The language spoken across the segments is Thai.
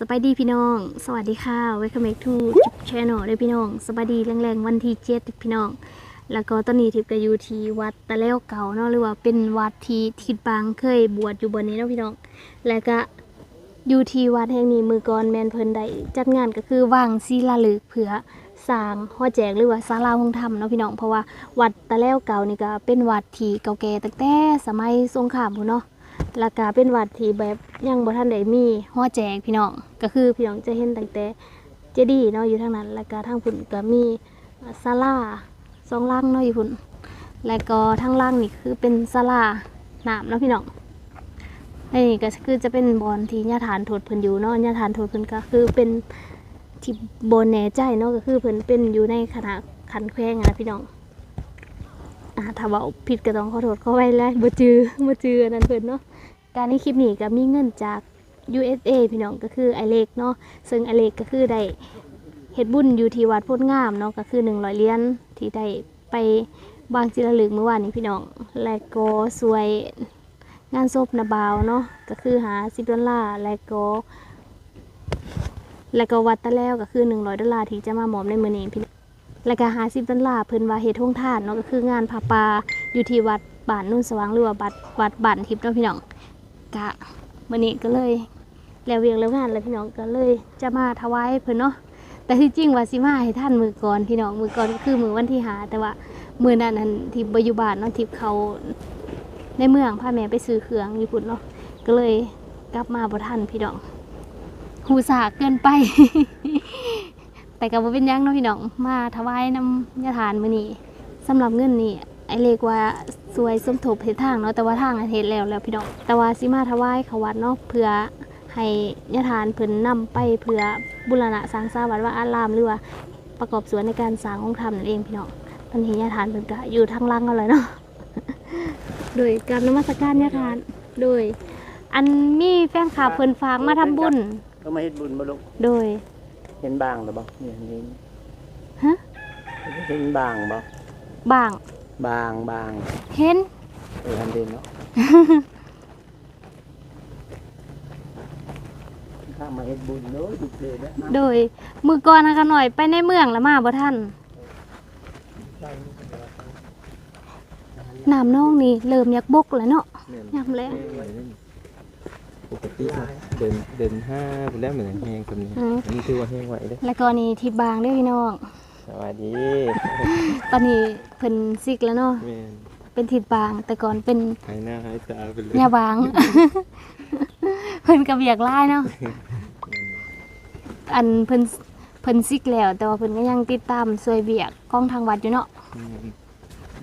สบายดีพี่น้อง สวัสดีค่ะ Welcome back to จุบ Channel ด้วยพี่น้องสบายดีแรงๆ วันที่เจ็ดพี่น้อง แล้วก็ตอนนี้ทิพย์ก็อยู่ที่วัดตะเล้วเก่าเนาะหรือว่าเป็นวัดที่ทิดบางเคยบวชอยู่บนนี้เนาะพี่น้อง แล้วก็อยู่ที่วัดแห่งนี้มือก่อนแมนเพิ่นได้จัดงานก็คือวางศิลาฤกษ์เพื่อสร้างหอแจกหรือว่าศาลาหงธรรมเนาะพี่น้องเพราะว่าวัดตะเล้วเก่านี่ก็เป็นวัดที่เก่าแก่ตั้งแต่สมัยสงครามพุ่นเนาะ แล้วก็เป็นวัดที่แบบยังบ่ทันได้มีหอแจกพี่น้องก็คือพี่น้องจะเห็นตั้งแต่เจดีย์เนาะอยู่ทางนั้น แล้วก็ทางพุ่นก็มีศาลาสองล่างเนาะอยู่พุ่นแล้วก็ทางล่างนี่คือเป็นศาลาน้ำเนาะพี่น้องนี่ก็คือจะเป็นบอนที่ญาฐานโทษเพิ่นอยู่เนาะญาฐานโทษเพิ่นก็คือเป็นที่บนแหน่ใจเนาะก็คือเพิ่นเป็นอยู่ในคณะขันแขวงนะพี่น้อง ถ้าว่าผิดก็ต้องขอโทษเขาไว้แล้วบ่จือบ่จืออันนั้นเพิ่นเนาะการในคลิปนี้ก็มีเงินจาก USA พี่น้องก็คือไอเล็กเนาะซึ่งไอเล็กก็คือได้เฮ็ดบุญอยู่ที่วัดโพธิ์งามเนาะก็คือ100เหรียญที่ได้ไปบางจิระลึกเมื่อวานนี้พี่น้อง และก็สวยงานศพนาบาวเนาะก็คือหา10ดอลลาร์และก็และก็วัดตะแล้วก็คือ100ดอลลาร์ที่จะมาหมอบในมือนี้พี่ แล้วก็หาสิบดอลลาร์เพิ่นว่าเฮ็ดท่งท่านเนาะก็คืองานผาปาอยู่ที่วัดบ้านนุ่นสว่างหรือว่าวัดวัดบ้านทิพย์เนาะพี่น้องกะมื้อนี้ก็เลยแล้วเวียงแล้วงานแล้วพี่น้องก็เลยจะมาถวายเพิ่นเนาะแต่ที่จริงว่าสิมาให้ท่านมือก่อนพี่น้องมือก่อนก็คือมือวันที่หาแต่ว่ามือนั้นนั้นที่บ่อยู่บ้านเนาะทิพย์เขาในเมืองพาแม่ไปซื้อเครื่องอยู่พุ่นเนาะก็เลยกลับมาบ่ทันพี่น้องหูสาเกินไป แต่ก็บ่เป็นหยังเนาะพี่น้องมาถวายน้ำยาทานมื้อนี้สำหรับเงินนี่ไอเลกว่าสวยสมทบเฮ็ดทางเนาะแต่ว่าทางอะเฮ็ดแล้วแล้วพี่น้องแต่ว่าสิมาถวายเขาวัดเนาะเพื่อให้ยาทานเพิ่นนำไปเพื่อบุรณะสร้างสร้างวัดว่าอารามหรือว่าประกอบสวนในการสร้างองค์ธรรมนั่นเองพี่น้องตอนนี้ยาทานเพิ่นก็อยู่ทางล่างกันเลยเนาะโดยการนมัสการยาทานโดย อันมีแฟนคลับเพิ่นฝากมาทำบุญก็มาเฮ็ดบุญบ่ลูกโดยเห็นบางหรือบ่เนี่ยเห็นฮะเห็นบางบ่บาง บางบางเห็นเออทันเดนเนาะข้ามาเฮ็ดบุญเนาะจุดเลยนะโดยมือก่อนนะคะหน่อยไปในเมืองแล้วมาบ่ท่านน้ำน้องนี่เริ่มอยากบกแล้วเนาะยามแล้ว ปกติเดินเดินห้าไปแล้วเหมือนแห้งคนนี้อืมอันนี้คือว่าแห้งไหวเด้อแล้วก็นี่ที่บางเด้อพี่น้อง สวัสดีตอนนี้เพิ่นซิกแล้วเนาะ แม่นเป็นทิดบางแต่ก่อนเป็นหายหน้าหายตาไปเลยยาบาง เพิ่นก็เบียกหลายเนาะ อันเพิ่นเพิ่นซิกแล้ว แต่ว่าเพิ่นก็ยังติดตามช่วยเบียกกองทางวัดอยู่เนาะ แม่น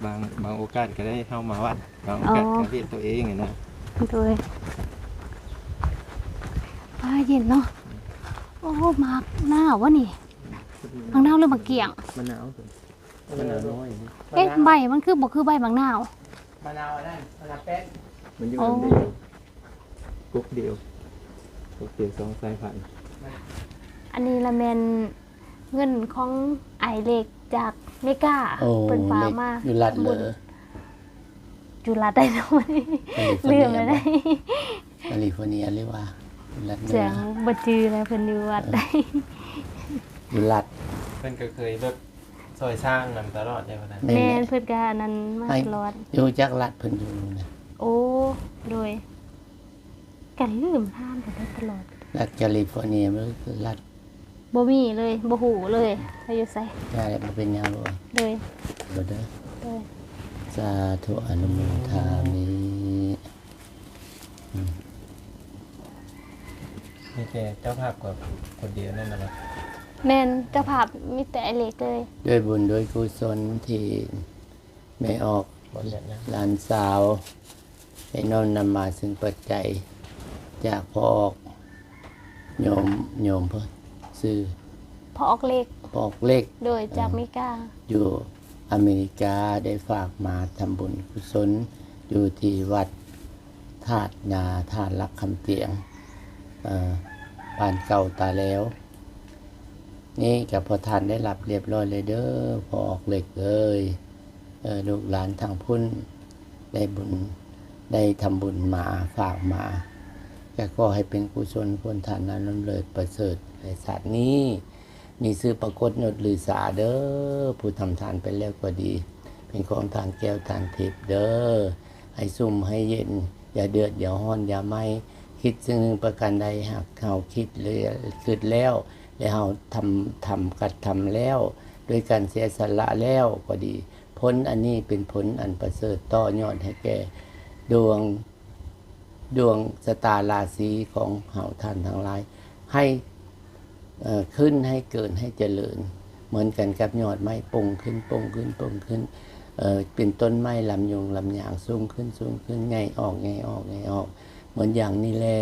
บางบางโอกาสก็ได้เข้ามาวัดบางโอกาสอ๋อ ก็เรียกตัวเองไงนะโดย ป้าเย็นเนาะ โอ้มากหนาววะนี่บางนาวหรือมะเกี่ยง มะนาวมะนาวน้อยนี่เอ๊ะใบมันคือบ่คือใบบางนาว มะนาวอันนั้นมะนาวแป้นมันอยู่อ๋ออันเดียวกุ๊กเดียวกุ๊กเดียวสองสายพันธุ์อันนี้ละแมนเงินของไอเล็กจากเมกาโอ้เป็นฟ้ากมาอยู่รัดเลยจุฬาได้เนาะวันนี้ลืมเลยได้แคลิฟอร์เนียหรือว่า รัดเสียงบ่จือเลยเพิ่นอยู่วัดได้อยู่รัดเพื่อนก็เคยแบบซอยสร้างนำตลอดใช่ไหมนะแม่แม่นนเพิ่นก็อันนั้นมาตลอดอยู่จักรัดเพิ่นอยู่นะโอ้โดยกันลืมท่านกันได้ตลอดรัดแคลิฟอร์เนียมันคือรัดบ่มีเลยบ่หูเลยไปอยู่ไสใช่มันเป็นยาวบ่โดยบ่เด้อโดยสาธุอนุโมทามิ มีแต่เจ้าภาพกับคนเดียวนั่นแหละแม่นเจ้าภาพมีแต่ไอเล็กเลย ด้วยบุญด้วยกุศลที่ไม่ออกบนเนี่ยนะหลานสาวให้น้อมนำมาซึ่งปัจจัยจากพ่อออกโยมโยมเพื่อซื้อพอออกเล็กพ่อออกเลขโดยจากเมกาอยู่อเมริกาได้ฝากมาทำบุญกุศลอยู่ที่วัดธาตุนาธาตุลักคำเตียง เอ่านเก่าตาแล้ว นี่กับพอทานได้หลับเรียบร้อยเลยเด้อพอออกเหล็กเลยเออลูกหลานทางพุ่นได้บุญได้ทำบุญมาฝากมาแก็ให้เป็นกุศลผลทานนั้นล้ำเลิศประเสริฐในศาสตร์นี้ มีซื้อปรากฏยศหรือสาเด้อผู้ทำทานไปแล้วก็ดี เป็นของทานแก้วทานทิพย์เด้อให้ซุ่มให้เย็น อย่าเดือดอย่าห้อนอย่าไหม คิดซึ่งหนึ่งประการใดหากเขาคิดเลยคิดแล้ว แล้วเราทำทำกัดทำแล้วด้วยการเสียสละแล้วก็ดี ผลอันนี้เป็นผลอันประเสริฐต่อยอดให้แก่ดวงดวงสตาราศีของเฮาท่านทั้งหลาย ให้อ่อขึ้นให้เกินให้เจริญ เหมือนกันกับยอดไม้ปงขึ้นปงขึ้นปงขึ้นเอ่อเป็นต้นไม้ลำยงลำยางสูงขึ้นสูงขึ้นใหญ่ออกใหญ่ออกใหญ่ออก เหมือนอย่างนี้แหละ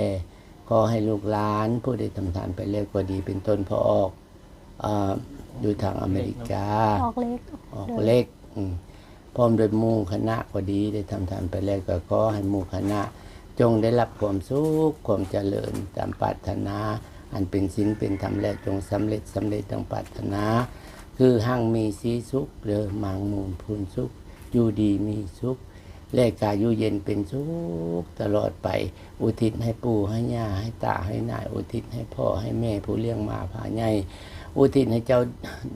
ก็ให้ลูกหลานผู้ได้ทำทานไปแล้วก็ดีเป็นต้นพอออกอาอยู่ทางอเมริกา ออกเล็กออกเล็กอืมพร้อมโดวยหมู่คณะก็ดีได้ทำทานไปแล้วก็ขอให้หมู่คณะ จงได้รับความสุขความเจริญตามปรารถนา อันเป็นสินเป็นธรรมและจงสำเร็จสำเร็จดังปรารถนา คือหั่งมีสีสุขเด้อหมางมูลพูนสุขอยู่ดีมีสุข และกายอยู่เย็นเป็นสุขตลอดไป อุทิศให้ปู่ให้ย่าให้ตาให้นาย อุทิศให้พ่อให้แม่ผู้เลี้ยงมาพาใหญ่อุทิศให้เจ้า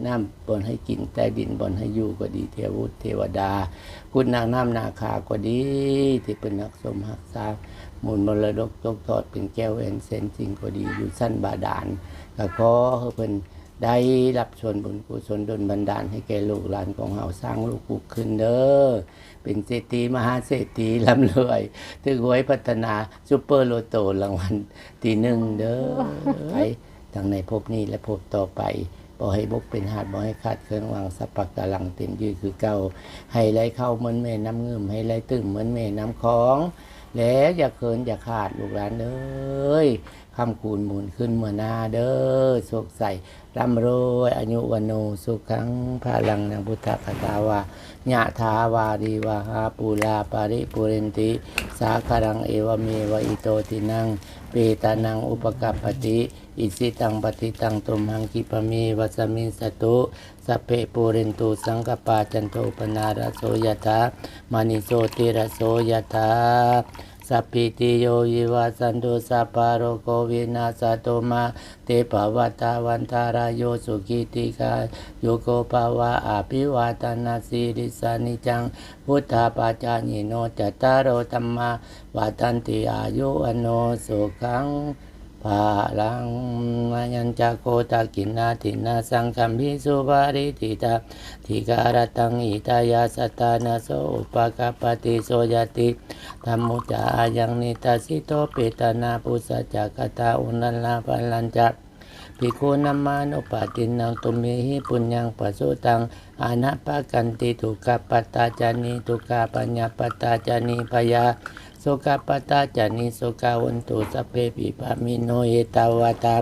น้ำบนให้กินใต้ดินบนให้อยู่ก็ดีเทวุตเทวดา คุณนางน้ำนาคาก็ดี ที่เป็นนักสมหักษามูลมรดกตกทอดเป็นแก้วแอนเซนจริงก็ดีอยู่สั้นบาดาลก็ขอให้เพิ่นได้รับชนบุญกุศลดลบันดาลให้แก่ลูกหลานของเฮาสร้างลูกปุกขึ้นเด้อ เป็นเศรษฐีมหาเศรษฐีร่ำรวยถึงหวยพัฒนาซุปเปอร์โลโตรางวัลที่หนึ่งเด้อไปทั้งในภพนี้และภพต่อไปบ่ให้บกเป็นหาดบ่ให้ขาดเครื่องวางสัพพะกะลังเต็มยืดคือเก่า ให้ไหลเข้าเหมือนแม่น้ำเงื่มให้ไหลตึมเหมือนแม่น้ำของ แล้วอย่าเคินอย่าขาดลูกหลานเอ้ย คำคูณหมุนขึ้นเมื่อนาเด้อโศกใสร่ำรวยอายุวันโนสุขังพลังนางพุทธคตาวายะทาวารีวาหาปูลาปาริปุเรนติ สาคารังเอวเมวอิโตตินังเปตานังอุปกัปปติอิสิตังปฏิตังตุมหังกิปเมวัสมินสตุสัพเพปูเรนตุสังกปาจันโทปนาราโสยถามานิโสติระโสยถา สัพพิติโยวิวัสสันตุสัพพะโรโควินาสตุมาเตปวัตตาวันตารายโยสุขิติกาโยโกภาวะอภิวาตนาสีริสานิจัง พุทธาปัจจานิโนจตตารโอธรรมาวัตันติอายุอโนสุขัง ภาลังมายัญจะโกตากินนาตินาสังคัมพิสุบาริติตาทิการตังอิตายาสตานาโสอุปกปติโสยติธรรมุจายังนิตาสิโตเปตนาปุสจักตาอุนันลาพัลันจักภิกขุนามานุปาตินังตุเมหิปุญญังปัสสุตังอานะปะกันติทุกขปัตตาจานิทุกขปัญญาปัตตาจานิพยา สกปัตตาจานิโสกาวันตุสเพปิปามิโนเอตาวาตา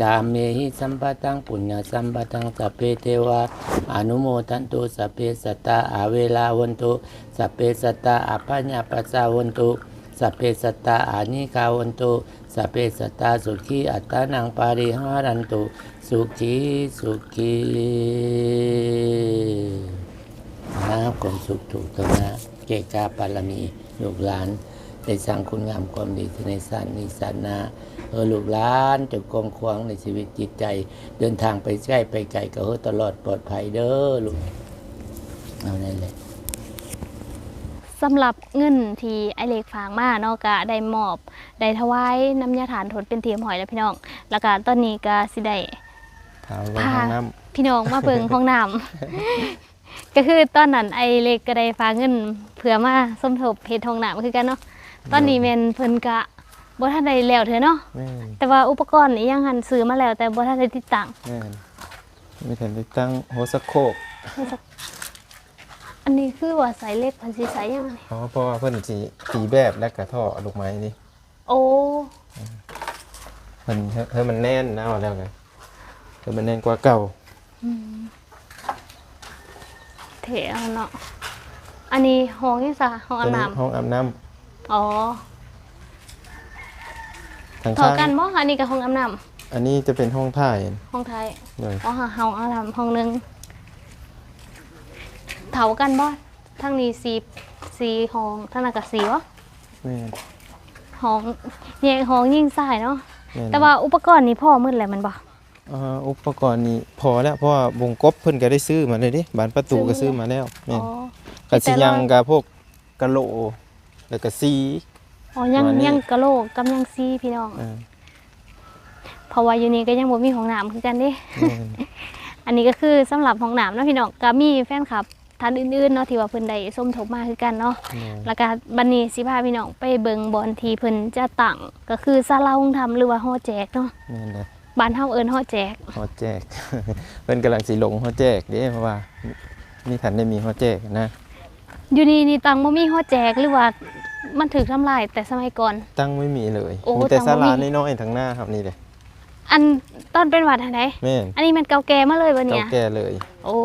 จามเมหิสัมปตังปุญญาสัมปตังสเพเทวาอนุโมทันตุสเพสัตตาอาเวลาวันตุสเพสัตตาอภัญญาปัสสาวันตุสัพเพสัตตาอานิกาวันตุสัพเพสัตตาสุขีอัตตานังปาริหารันตุ สุขีสุขีนะความสุขถูกต้องนะเกกาปารมีลูกหลาน ได้สร้างคุณงามความดีในสานนิสานาเออลูกหลานจงกองควางในชีวิตจิตใจ เดินทางไปใกล้ไปไกลก็เฮตลอดปลอดภัยเด้อลูกเอานั่นแหละสำหรับเงินที่ไอเล็กฝากมาเนาะก็ได้มอบได้ถวายน้ำยาฐานทนเป็นเทียมหอยแล้วพี่น้อง แล้วก็ตอนนี้ก็สิได้ถามว่าห้องน้พี่น้องมาเบิ่งห้องน้ำก็คือตอนนั้นไอเล็กก็ได้ฝากเงินเพื่อมาสมทบเฮ็ดห้องน้ำคือกันเนาะ ตอนนี้แม่นเพิ่นก็บ่ทันได้แล้วเถอะเนาะำแม่นแต่ว่าอุปกรณ์นี่ยังหันซื้อมาแล้ว แต่บ่ทันได้ติดตั้งแม่นมีแต่ได้ตั้งโฮสโคกอันนี้คือว่าสายเล็กเพันสิสายยังไงเพราะเพราะว่าเพิ่นสิตีแบบและกระท่อลูกไม้นี่โอ้มันเฮ้ยมันแน่นนะเอาแล้วไงเฮ้ยมันแน่นกว่าเก่าเถอะเนาะอันนี้ห้องนี่ซะห้องอาบตัวน้นี้ห้องอาบน้ำ อ๋อำทางเท่าข้างกันบ่อันนี้กับห้องอาบน้อันนี้จะเป็นห้องถ่ายำห้องไทยเลยอ๋อห้องอาบน้ำห้องหนึงเท่ากันบ่ทั้งนี้สีสีห้องทั้งนั้นก็สีวะแม่นห้องเนี่ยห้องยิงสายเนาะม่นแต่ว่าอุปกรณ์นี่พ่อมืดแหละมันบ่ อ่าอุปกรณ์นี้พอแล้วเพราะว่าวงกบเพิ่นก็ได้ซื้อมาเลยดิบานประตูก็ซื้ซื้ออมามาแล้วแม่อ๋นอ ก็สิยังกับพวกกะโหล แล้วก็ซี อ๋อยังประมาณนี้ ยังกะโหลกกับยังซีพี่น้องอ่าเพราะว่าอยู่นี่ก็ยังบ่มีห้องน้ำคือกันเด้ แม่นอันนี้ก็คือสำหรับห้องน้ำเนาะพี่น้องก็มีแฟนคลับท่านอื่นๆเนาะที่ว่าเพิ่นได้ส้มทบมาคือกันเนาะ แม่น แล้วก็บัดนี้สิพาพี่น้องไปเบิ่งบอลที่เพิ่นจะตั้งก็คือศาลาห้องทำหรือว่าหอแจกเนาะแม่นเลยบ้านเฮาเอิ้นหอแจก ฮอแจก เพิ่นกำลังสิลงฮอแจกเด้เพราะว่ามีทันได้มีฮอแจกนะอยู่นี่นี่ตังบ่มีหอแจกหรือว่า มันถูกทำลายแต่สมัยก่อน ตั้งไม่มีเลยโอ้มีแต่ตั้งศาบ่ลามีน้อยๆทางหน้าครับนี่เลยอันตอนเป็นวัดอันไหนแม่นอันนี้มันเก่าแก่มาเลยบ่เก่าเนี่ย แก่เลยโอ้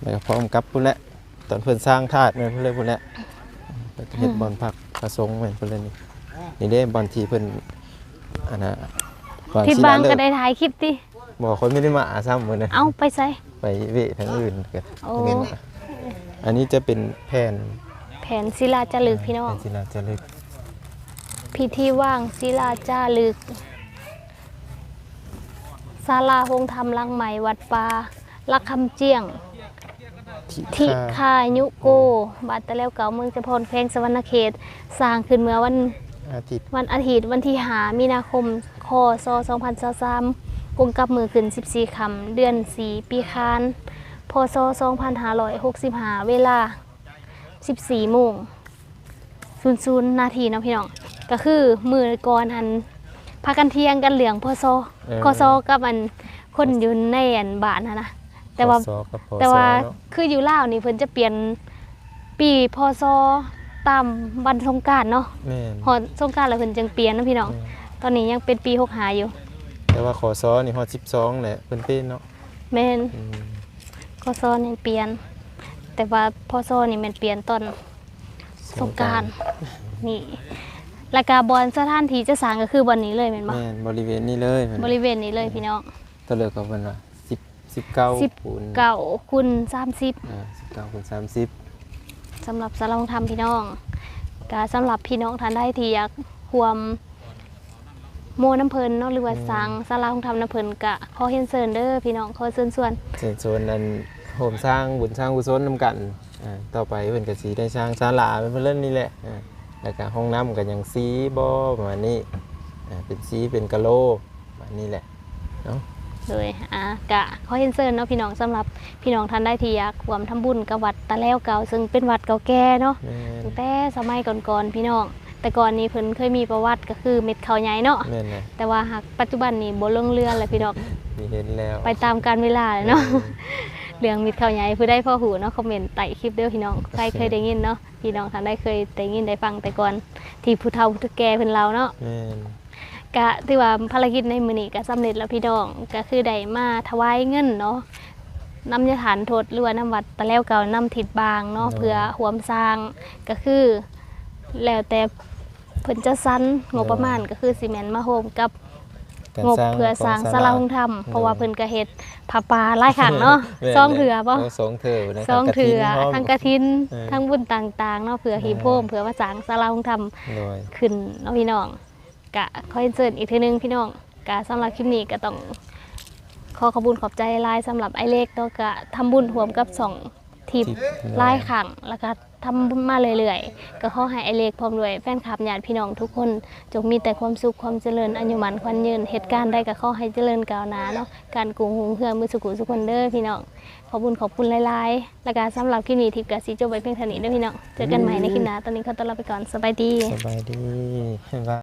แล้วก็พร้อมกับพุ่นแหละตอนเพิ่นสร้างธาตุแม่นเพิ่นเลยพุ่นแหละแล้วก็เฮ็ดบอลพักพระสงฆ์แม่นเพิ่นเลยนี่นี่เด้บอลที่เพิ่นอันน่ะบอลทิดศิบาลางฤก็กษ์ได้ถ่ายคลิปติบอกคนไม่ได้มาซ้ำมื้อนั้นเอาไปใส่ ไปเวทางอื่นกันโอ้ อันนี้จะเป็นแผ่นแผนศิลาจารึกพี่น้องแผ่นศิลาจารึกพิธีว่างศิลาจารึกศาลาโฮงธรรมลังใหม่วัดป่าลักคำเจียง ทิที่คายุโกบาดตะแล้วเก่าเมืองจะพรแขวงสวรรณเขต สร้างขึ้นเมื่อวันอาทิตย์วันอาทิตย์วันที่หามีนาคมคศ2023กงกับมือขึ้น 14คำเดือน 4 ปีคานพศ2565 เวลา 14โมง00นาทีเนาะพี่น้อง ก็คือมือก่อนหันพากันเทียงกันเหลืองพศคศกับอันคนอยู่ในอันบ้านนะนะแต่ว่า พศกับพศแต่ว่าเนอะคืออยู่ลาวนี่เพิ่นจะเปลี่ยนปีพศตามวันสงกรารเนาะแม่นพอสงกรารแล้วเพิ่นจึงเปลี่ยนนะพี่น้อง ตอนนี้ยังเป็นปี65อยู่แต่ว่าขอซอนี่ฮอด12แหละเพิ่นเป็นเนาะแม่นอืมพศนี่เปลี่ยน แต่ว่าพศนี่แมันเปลี่ยนตอนสงกรารนี่แล้วก็บอนสถานที่จะสร้างก็คือบ่อนนี้เลยแม่นบ่แม่นบริเวณนี้เลยเพิ่นบริเวณนี้เลยพี่น้องตะเลิกกับเพิ่นว่า10 19สิบคูณเก่าคุณ30 อ่า19คูณ30 สำหรับสารลงทำพี่น้องก็สำหรับพี่น้องท่านใดที่อยากรวมโมน้ำเพลินเนาะหรือว่าสร้างสาราของทำน้ำเพลินกะขอเห็นเซินเด้อพี่น้องขอเซินส่วนเชิญชวนอัน โฮมสร้างบุญสร้างกุศลนำกันอ่าต่อไปเพิ่นก็สิได้สร้างศาลาเป็นเพิ่นเล่นนี่แหละอ่าแล้วก็ห้องน้ำก็ยังสีบ่ประมาณนี้อ่าเป็นสีเป็นกะโหลประมาณนี้แหละเนาะเลยอะกะขอเห็นเซินเนาะพี่น้องสำหรับพี่น้องท่านใดที่อยากรวมทำบุญกับวัดตะแล้วเก่าซึ่งเป็นวัดเก่าแก่เนาะแม่นตั้งแต่สมัยก่อนๆพี่น้องแต่ก่อนนี้เพิ่นเคยมีประวัติก็คือเม็ดข้าวใหญ่เนาะแม่นเลยแต่ว่าหากปัจจุบันนี้บ่ลงเรือแล้วพี่น้องมีเห็นแล้ว ไปตามการเวลาเลยเนาะ เรื่องมิดเขาใหญ่ผู้ได้พ่อหูเนาะคอมเมนต์ใต้คลิปเด้อพี่น้องใครเคยได้ยินเนาะพี่น้องท่านได้เคยได้ยินได้ฟังแต่ก่อนที่ผู้เฒ่าผู้แก่เพิ่นเราเนาะแม่นกะที่ว่าภารกิจในมื้อนี้ก็สำเร็จแล้วพี่น้องก็คือได้มาถวายเงินเนาะนำยาฐานโทษหรือว่าน้ำวัดตะแล้วเก่านำทิดบางเนาะเพื่อหวมสร้างก็คือแล้วแต่เพิ่นจะสั้นงบประมาณก็คือซีเมนต์มาโฮมกับ การงบสร้างเพื่อสร้างของศาลาองค์ธรรมเพราะว่าเพิ่นก็เฮ็ดผาป่าหลายครั้งเนาะแม่นซองเถือบ่โสองเถือนะซองเถือทั้งกระทินเออทั้งบุญต่างๆเนาะเผื่อหีบโพมเผื่อว่าสร้างศาลาองค์ธรรมโดยขึ้นเนาะพี่น้องกะขอเชิญอีกทีนึงพี่น้องกะสำหรับคลิปนี้ก็ต้องขอขอบคุญขอบใจหลายสำหรับไอเล็กเนาะกะทำบุญรวมกับสองทิปทิปหลายครั้งแล้วก็ทำมาเรื่อยๆ ก็ขอให้ไอเล็กพร้อมด้วยแฟนคลับญาติพี่น้องทุกคน จงมีแต่ความสุขความเจริญอายุมันควันยืนเหตุการณ์ได้ก็ขอให้เจริญก้าวหน้าเนาะการกุงหุงเพื่อมือสุขุสุขคนเด้อพี่น้องขอบคุญขอบคุณหลายๆแล้วก็สำหรับคลิปนี้ทิพย์กับซีจบไปเพียงเท่านี้เด้อพี่น้องเจอกันใหม่ในคลิปหน้าตอนนี้ขอตัวลาไปก่อนสบายดีสบายดีบ๊า